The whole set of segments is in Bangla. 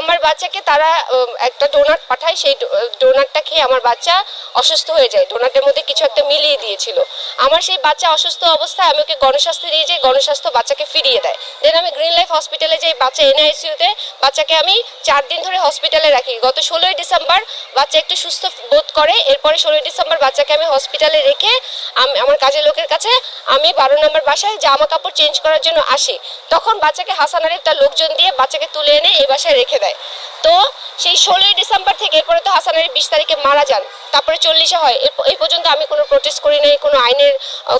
আমার বাচ্চাকে তারা একটা ডোনাট পাঠায়, সেই ডোনাটটা খেয়ে আমার বাচ্চা অসুস্থ হয়ে যায়। ডোনাটের মধ্যে কিছু একটা মিলিয়ে দিয়েছিল। আমার সেই বাচ্চা অসুস্থ অবস্থায় আমি ওকে গণস্বাস্থ্যে নিয়ে যাই গণস্বাস্থ্য বাচ্চাকে ফিরিয়ে দেয়। দেন আমি গ্রিন লাইফ হসপিটালে যাই বাচ্চা এনআইসিউতে বাচ্চাকে আমি চার দিন ধরে হসপিটালে রাখি। গত ষোলোই ডিসেম্বর বাচ্চা একটু সুস্থ বোধ করে। এরপরে ষোলোই ডিসেম্বর বাচ্চাকে আমি হসপিটালে রেখে আমি, আমার কাজের লোকের কাছে আমি বারো নম্বর বাসায় জামা কাপড় চেঞ্জ করার জন্য আসি। তখন বাচ্চাকে হাসান আরিফ তার লোকজন দিয়ে বাচ্চাকে তুলে এনে এই বাসায় রেখে দেয়। তো সেই ষোলোই ডিসেম্বর থেকে এরপরে তো হাসান আলী বিশ তারিখে মারা যান। তারপরে চল্লিশে হয়। এই পর্যন্ত আমি কোনো প্রোটেস্ট করি নাই, কোনো আইনের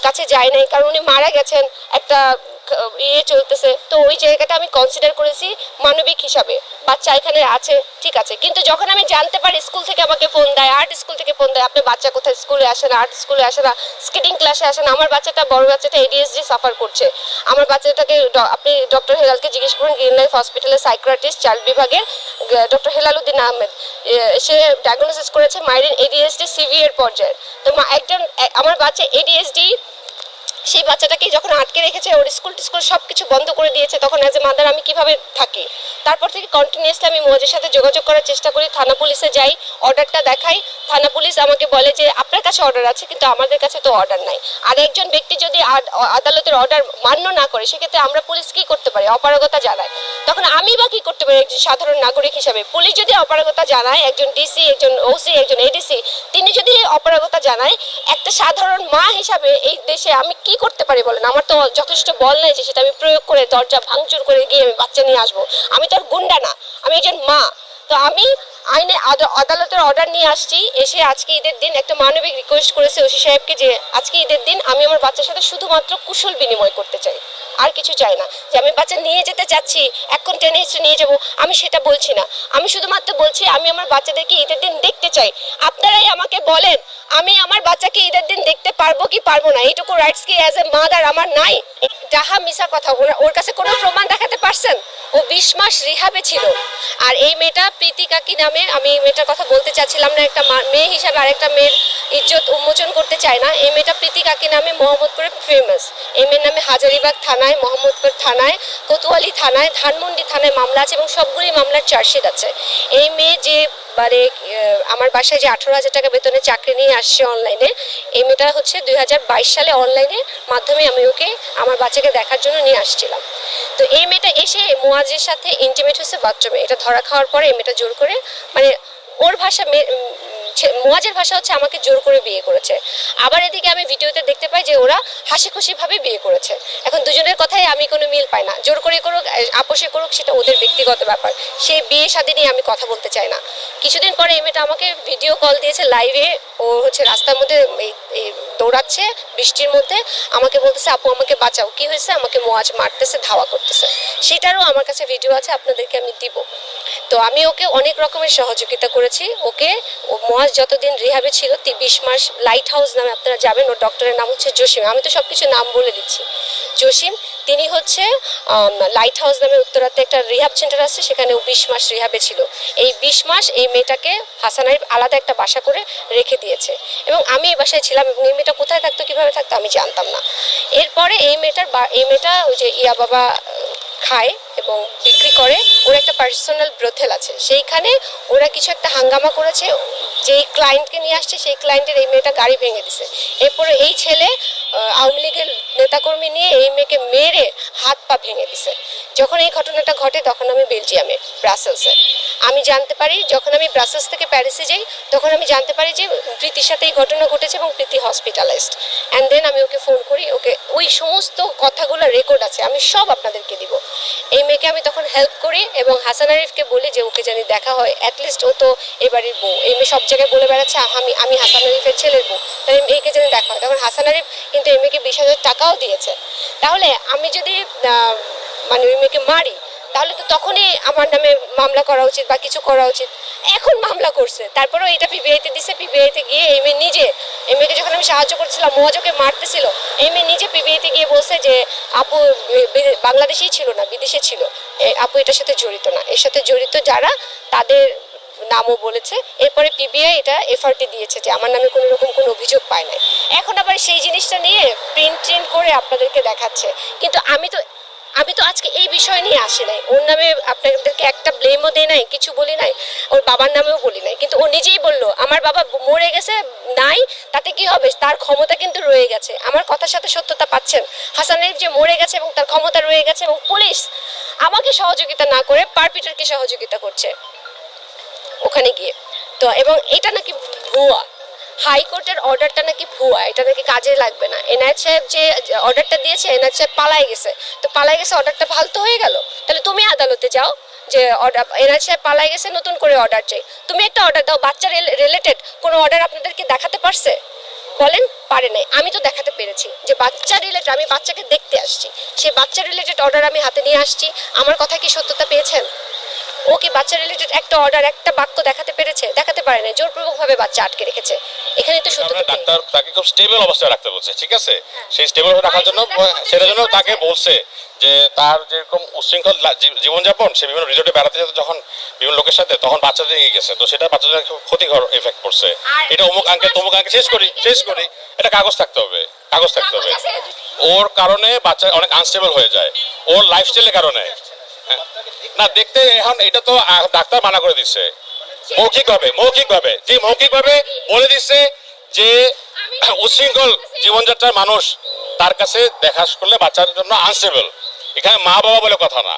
কাছে যাই নাই। কারণ উনি মারা গেছেন, একটা ইয়ে চলতেছে। তো ওই জায়গাটা আমি কনসিডার করেছি মানবিক হিসাবে। বাচ্চা এখানে আছে, ঠিক আছে। কিন্তু যখন আমি জানতে পারি স্কুল থেকে আমাকে ফোন দেয় আর্ট স্কুল থেকে ফোন দেয় আপনার বাচ্চা কোথায়? স্কুলে আসে না আর্ট স্কুলে আসে না স্কেটিং ক্লাসে আসে না, আমার বাচ্চাটা, বড় বাচ্চাটা এডিএসডি সাফার করছে। আমার বাচ্চাটাকে আপনি ডক্টর হেলালকে জিজ্ঞেস করুন, গ্রিন লাইফ হসপিটালের সাইক্রাটিস্ট চাইল্ড বিভাগের ডক্টর হেলালুদ্দিন আহমেদ। সে ডায়াগনোসিস করেছে মাইরিন এডিএসডি সিভিয়ার পর্যায়ে তো একজন আমার বাচ্চা এডিএসডি সেই বাচ্চাটাকে যখন আটকে রেখেছে, ওর স্কুল টিস্কুল সব কিছু বন্ধ করে দিয়েছে, তখন অ্যাজ এ মাদার আমি কীভাবে থাকি? তারপর থেকে কন্টিনিউসলি আমি মৌজের সাথে যোগাযোগ করার চেষ্টা করি, থানা পুলিশে যাই অর্ডারটা দেখাই। থানা পুলিশ আমাকে বলে যে, আপনার কাছে অর্ডার আছে, কিন্তু আমাদের কাছে তো অর্ডার নাই। আর একজন ব্যক্তি যদি আদ- আদালতের অর্ডার মান্য না করে, সেক্ষেত্রে আমরা পুলিশ কি করতে পারি? অপারগতা জানায়। তখন আমি বা কী করতে পারি? একজন সাধারণ নাগরিক হিসাবে। পুলিশ যদি অপারগতা জানায়, একজন ডিসি একজন ওসি একজন এডিসি অপারগতা জানাই একটা সাধারণ মা হিসাবে এই দেশে আমি কি করতে পারি বলেন? আমার তো যথেষ্ট বল নেই যে সেটা আমি প্রয়োগ করে দরজা ভাঙচুর করে গিয়ে আমি বাচ্চা নিয়ে আসব। আমি তো আর গুন্ডা না, আমি একজন মা। তো আমি আইনে আদালতের অর্ডার নিয়ে আসছি। এসে আজকে ঈদের দিন একটা মানবিক রিকোয়েস্ট করেছে ওসি সাহেবকে যে, আজকে ঈদের দিন আমি আমার বাচ্চার সাথে শুধুমাত্র কুশল বিনিময় করতে চাই। আর কিছু চাই না। যে আমি বাচ্চা নিয়ে যেতে চাচ্ছি, এখন টেনে হিসেবে নিয়ে যাব, আমি সেটা বলছি না। আমি শুধুমাত্র বলছি, আমি আমার বাচ্চাদেরকে ঈদের দিন দেখতে চাই। আপনারাই আমাকে বলেন, আমি আমার বাচ্চাকে ঈদের দিন দেখতে পারব কি পারব না? এইটুকু রাইটস কি অ্যাজ এ মাদার আমার নাই? যাহা মিশা কথা, ওরা- কাছে কোনো প্রমাণ দেখাতে পারছেন? ও বিশ মাস রিহাবে ছিল। আর এই মেয়েটা প্রীতি কাকি নামে আমি এই মেয়েটার কথা বলতে চাচ্ছিলাম না, একটা মেয়ে হিসাবে আরেকটা মেয়ের ইজ্জত উন্মোচন করতে চায় না। এই মেয়েটা প্রীতি কাকি নামে মোহাম্মদপুরে ফেমাস এই মেয়ের নামে হাজারিবাগ থানায়, মোহাম্মদপুর থানায়, কোতোয়ালি থানায়, ধানমন্ডি থানায় মামলা আছে এবং সবগুলি মামলার চার্জশিট আছে। এই মেয়ে যে মানে আমার বাসায় যে আঠারো হাজার টাকা বেতনে চাকরি নিয়ে আসছে অনলাইনে এই মেয়েটা হচ্ছে দুই হাজার বাইশ সালে অনলাইনে মাধ্যমে আমি ওকে, আমার বাচ্চাকে দেখার জন্য নিয়ে আসছিলাম। তো এই মেয়েটা এসে মোয়াজের সাথে ইন্টিমেট হচ্ছে বাথরুমে এটা ধরা খাওয়ার পরে এই মেয়েটা জোর করে মানে ওর ভাষা মোয়াজের ভাষা হচ্ছে আমাকে জোর করে বিয়ে করেছে। আবার এদিকে আমি ভিডিওতে দেখতে পাই যে ওরা হাসি খুশি ভাবে বিয়ে করেছে। এখন দুজনের কথাই আমি কোনো মিল পাই না। জোর করে করুক আপোষে করুক, সেটা ওদের ব্যক্তিগত ব্যাপার। সেই বিয়ে শাদী নিয়ে আমি কথা বলতে চাই না। কিছুদিন পরে এই মেয়েটা আমাকে ভিডিও কল দিয়েছে লাইভে ও হচ্ছে রাস্তার মধ্যে, এই দৌড়াচ্ছে, বৃষ্টির মধ্যে আমাকে বলতেছে, আপু, আমাকে বাঁচাও। কি হয়েছে? আমাকে মোয়াজ মারতেছে, ধাওয়া করতেছে। সেটারও আমার কাছে ভিডিও আছে, আপনাদেরকে আমি দিব। তো আমি ওকে অনেক রকমের সহযোগিতা করেছি। ওকে, ও মোয়াজ যতদিন রিহাবে ছিল বিশ মাস লাইট হাউস নামে আপনারা যাবেন, ওর ডক্টরের নাম হচ্ছে জসিম। আমি তো সব কিছু নাম বলে দিচ্ছি। জসিম। তিনি হচ্ছে লাইট হাউস নামে উত্তরাতে একটা রিহাব সেন্টার আছে সেখানে বিশ মাস রিহাবে ছিল। এই বিশ মাস এই মেয়েটাকে হাসানাই আলাদা একটা বাসা করে রেখে দিয়েছে। এবং আমি এই বাসায় ছিলাম এবং এই মেয়েটা কোথায় থাকতো, কীভাবে থাকতো, আমি জানতাম না। এরপরে এই মেয়েটার এই মেয়েটা ওই যে ইয়া বাবা খায়। এবং বিক্রি করে। ওর একটা পার্সোনাল ব্রোথেল আছে। সেইখানে ওরা কিছু একটা হাঙ্গামা করেছে। যেই ক্লায়েন্টকে নিয়ে আসছে, সেই ক্লায়েন্টের এই মেয়েটা গাড়ি ভেঙে দিছে। এরপরে এই ছেলে আওয়ামী লীগের নেতাকর্মী নিয়ে এই মেয়েকে মেরে হাত পা ভেঙে দিছে। যখন এই ঘটনাটা ঘটে, তখন আমি বেলজিয়ামে, ব্রাসেলসে। আমি জানতে পারি, যখন আমি ব্রাসেলস থেকে প্যারিসে যাই, তখন আমি জানতে পারি যে প্রীতির সাথে এই ঘটনা ঘটেছে এবং প্রীতি হসপিটালাইজড অ্যান্ড দেন আমি ওকে ফোন করি, ওকে, ওই সমস্ত কথাগুলো রেকর্ড আছে, আমি সব আপনাদেরকে দিব। এই মেয়েকে আমি তখন হেল্প করি এবং হাসান আরিফকে বলি যে, ওকে জানি দেখা হয় অ্যাটলিস্ট ও তো এই বাড়ির বউ। এই মেয়ে সব জায়গায় বলে বেড়াচ্ছে আমি আমি হাসান আরিফের ছেলের বউ। তাই এই মেয়েকে জানি দেখা হয়। তখন হাসান আরিফ কিন্তু এই মেয়েকে বিশ হাজার টাকাও দিয়েছে। তাহলে আমি যদি মানে ওই মেয়েকে মারি তাহলে তো তখনই আমার নামে মামলা করা উচিত বা কিছু করা উচিত। এখন মামলা করছে। তারপরেও এটা পিবিআইতে দিছে। পিবিআইতে গিয়ে এই মেয়ে নিজে, এই মেয়েকে যখন আমি সাহায্য করছিলাম মোয়াজকে মারতেছিল, এই মেয়ে নিজে পিবিআইতে গিয়ে বলছে যে, আপু বাংলাদেশেই ছিল না, বিদেশে ছিল। আপু, এটার সাথে জড়িত না। এর সাথে জড়িত যারা, তাদের নামও বলেছে। এরপরে পিবিআই এটা এফআরটি দিয়েছে যে, আমার নামে কোনো রকম কোনো অভিযোগ পায় নাই। এখন আবার সেই জিনিসটা নিয়ে প্রিন্ট ট্রিন্ট করে আপনাদেরকে দেখাচ্ছে। কিন্তু আমি তো আমি তো আজকে এই বিষয় নিয়ে আসি নাই। ওর নামে আপনাদেরকে একটা ব্লেমও দেই নাই, কিছু বলি নাই, ওর বাবার নামেও বলি নাই। কিন্তু ও নিজেই বলল, আমার বাবা মরে গেছে, নাই, তাতে কি হবে? তার ক্ষমতা কিন্তু রয়ে গেছে। আমার কথার সাথে সত্যতা পাচ্ছেন। হাসানের যে মরে গেছে এবং তার ক্ষমতা রয়ে গেছে এবং পুলিশ আমাকে সহযোগিতা না করে পারপিটারকে সহযোগিতা করছে। ওখানে গিয়ে। তো, এবং এটা নাকি ভুয়া। হাইকোর্টের অর্ডারটা নাকি ভুয়া, এটা নাকি কাজে লাগবে না। এনআইট সাহেব যে অর্ডারটা দিয়েছে এনআইট সাহেব পালাই গেছে। তো পালাই গেছে, অর্ডারটা ফালতু হয়ে গেল। তাহলে তুমি আদালতে যাও, যে অর্ডার এনআইট সাহেব পালাই গেছে, নতুন করে অর্ডার চাই। তুমি একটা অর্ডার দাও, বাচ্চা রিলেটেড কোনো অর্ডার আপনাদেরকে দেখাতে পারছে? বলেন, পারে নাই। আমি তো দেখাতে পেরেছি যে বাচ্চা রিলেটেড আমি বাচ্চাকে দেখতে আসছি। সে বাচ্চা রিলেটেড অর্ডার আমি হাতে নিয়ে আসছি। আমার কথা কি সত্যতা পেয়েছেন? ও কি বাচ্চা রিলেটেড একটা অর্ডার একটা বাক্য দেখাতে পেরেছে দেখাতে পারে না জোরপূর্বক ভাবে বাচ্চা আটকে রেখেছে। এখানে তো সত্যতা ডাক্তার তাকে খুব স্টেবল অবস্থায় রাখতে বলছে ঠিক আছে? সেই স্টেবল রাখার জন্য সেটার জন্য তাকে বলছে যে তার যেরকম উচ্ছৃঙ্খল জীবনযাপন সে বিভিন্ন রিসোর্টে বেড়াতে যেত যখন বিভিন্ন লোকের সাথে তখন বাচ্চাদের নিয়ে গেছে। তো সেটা বাচ্চাদের ক্ষতিকর এফেক্ট পড়ছে। এটা অমুক আঙ্কেল তমুক আঙ্কেল শেষ করি শেষ করি। এটা কাগজ থাকতে হবে কাগজ থাকতে হবে। ওর কারণে বাচ্চা অনেক আনস্টেবল হয়ে যায়। ওর লাইফস্টাইলের কারণে। হ্যাঁ। না, দেখতে এখন এটা তো ডাক্তার মানা করে দিচ্ছে। মৌখিকভাবে মৌখিকভাবে, যে মৌখিকভাবে বলে দিচ্ছে যে উশৃঙ্খল জীবনযাত্রার মানুষ তার কাছে দেখা করলে বাচ্চার জন্য আনসেবল এখানে মা বাবা বলে কথা না।